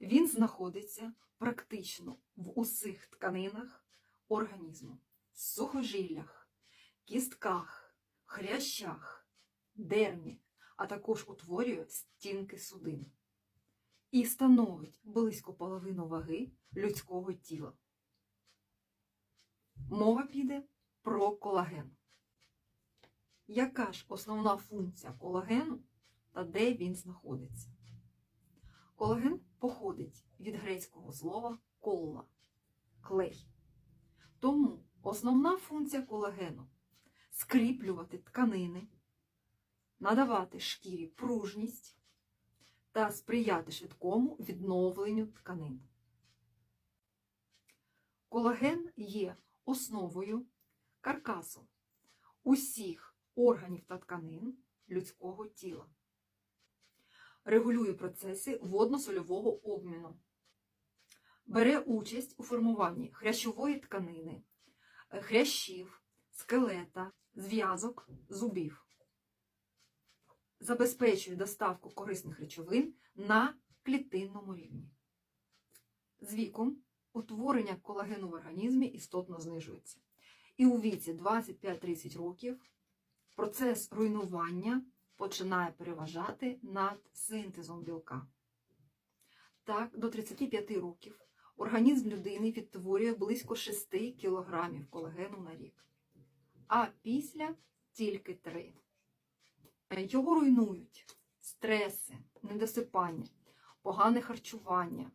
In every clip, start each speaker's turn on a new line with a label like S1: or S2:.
S1: Він знаходиться практично в усіх тканинах організму, сухожиллях, кістках, хрящах, дермі, а також утворює стінки судин і становить близько половину ваги людського тіла. Мова піде про колаген. Яка ж основна функція колагену та де він знаходиться? Колаген походить від грецького слова колла клей. Тому основна функція колагену скріплювати тканини, надавати шкірі пружність та сприяти швидкому відновленню тканин. Колаген є основою каркасу усіх органів та тканин людського тіла. Регулює процеси водно-сольового обміну. Бере участь у формуванні хрящової тканини, е, хрящів, скелета, зв'язок, зубів. Забезпечує доставку корисних речовин на клітинному рівні. З віком утворення колагену в організмі істотно знижується. І у віці 25-30 років процес руйнування починає переважати над синтезом білка. Так, до 35 років організм людини відтворює близько 6 кг колагену на рік, а після тільки 3. Його руйнують стреси, недосипання, погане харчування,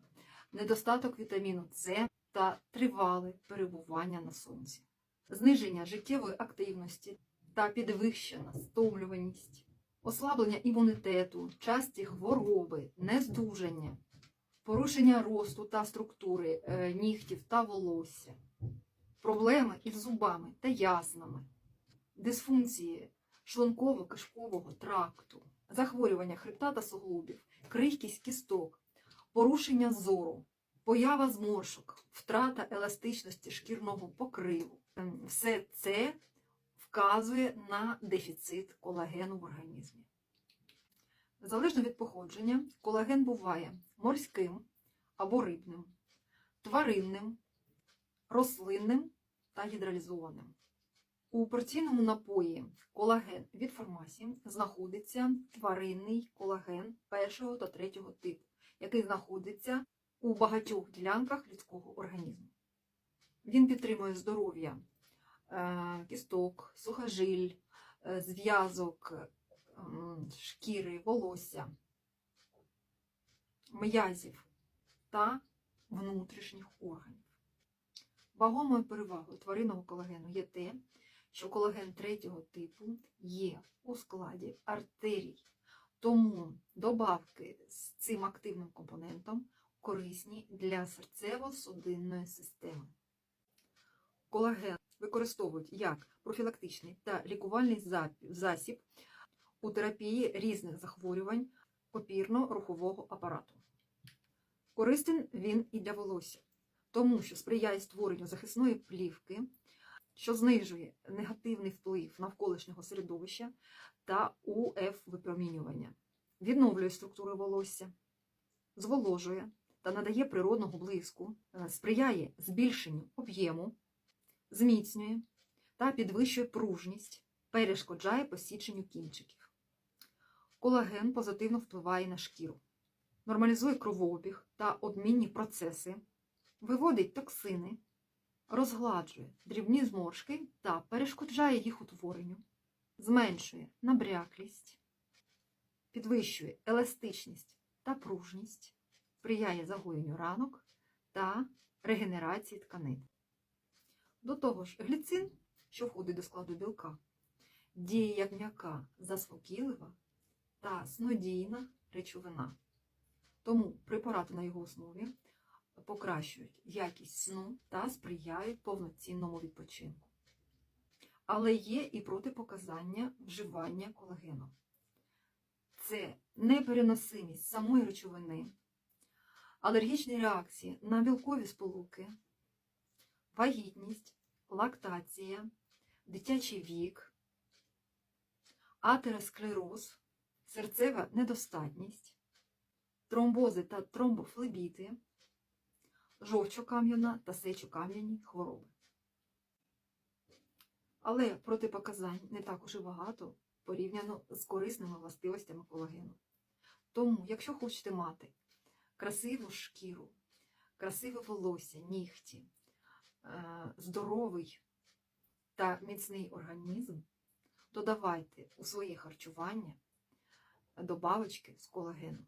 S1: недостаток вітаміну С та тривале перебування на сонці, зниження життєвої активності та підвищена стомлюваність, ослаблення імунітету, часті хвороби, нездужання, порушення росту та структури е, нігтів та волосся, проблеми із зубами та яснами, дисфункції шлунково-кишкового тракту, захворювання хребта та суглобів, крихкість кісток, порушення зору, поява зморшок, втрата еластичності шкірного покриву. Ем, Все це вказує на дефіцит колагену в організмі. Залежно від походження, колаген буває морським або рибним, тваринним, рослинним та гідралізованим. У порційному напої колаген від фармасі знаходиться тваринний колаген першого та третього типу, який знаходиться у багатьох ділянках людського організму. Він підтримує здоров'я кісток, сухожиль, е, зв'язок, шкіри, волосся, м'язів та внутрішніх органів. Вагомою перевагою тваринного колагену є те, що колаген третього типу є у складі артерій. Тому добавки з цим активним компонентом корисні для серцево-судинної системи. Колаген використовують як профілактичний та лікувальний засіб у терапії різних захворювань опірно-рухового апарату. Корисний він і для волосся, тому що сприяє створенню захисної плівки, що знижує негативний вплив навколишнього середовища та УФ-випромінювання, відновлює структуру волосся, зволожує та надає природного блиску, е, сприяє збільшенню об'єму, зміцнює та підвищує пружність, перешкоджає посіченню кінчиків. Колаген позитивно впливає на шкіру, нормалізує кровообіг та обмінні процеси, виводить токсини, розгладжує дрібні зморшки та перешкоджає їх утворенню, зменшує набряклість, підвищує еластичність та пружність, сприяє загоєнню ранок та регенерації тканин. До того ж, гліцин, що входить до складу білка, діє як м'яка заспокійлива та снодійна речовина. Тому препарати на його основі покращують якість сну та сприяють повноцінному відпочинку. Але є і протипоказання вживання колагену. Це непереносимість самої речовини, алергічні реакції на білкові сполуки, вагітність, лактація, дитячий вік, атеросклероз, серцева недостатність, тромбози та тромбофлебіти, жовчокам'яна та сечокам'яні хвороби. Але протипоказань не так уже багато порівняно з корисними властивостями колагену. Тому, якщо хочете мати красиву шкіру, красиве волосся, нігті, здоровий та міцний організм, додавайте у своє харчування добавочки з колагену.